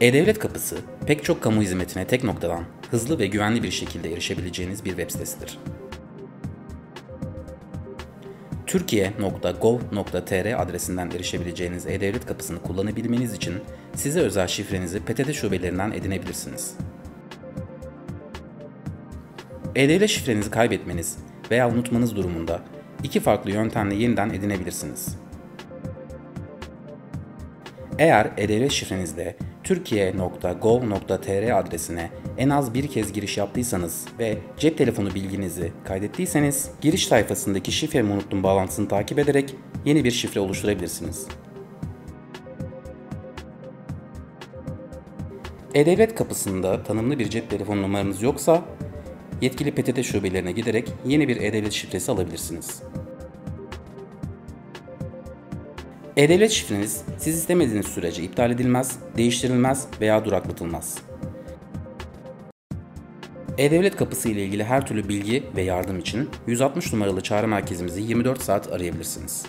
E-Devlet Kapısı, pek çok kamu hizmetine tek noktadan hızlı ve güvenli bir şekilde erişebileceğiniz bir web sitesidir. Türkiye.gov.tr adresinden erişebileceğiniz E-Devlet Kapısı'nı kullanabilmeniz için size özel şifrenizi PTT şubelerinden edinebilirsiniz. E-Devlet şifrenizi kaybetmeniz veya unutmanız durumunda iki farklı yöntemle yeniden edinebilirsiniz. Eğer E-Devlet şifrenizde türkiye.gov.tr adresine en az bir kez giriş yaptıysanız ve cep telefonu bilginizi kaydettiyseniz giriş sayfasındaki şifremi unuttum bağlantısını takip ederek yeni bir şifre oluşturabilirsiniz. E-Devlet kapısında tanımlı bir cep telefonu numaranız yoksa yetkili PTT şubelerine giderek yeni bir E-Devlet şifresi alabilirsiniz. E-Devlet şifreniz siz istemediğiniz sürece iptal edilmez, değiştirilmez veya duraklatılmaz. E-Devlet kapısı ile ilgili her türlü bilgi ve yardım için 160 numaralı çağrı merkezimizi 24 saat arayabilirsiniz.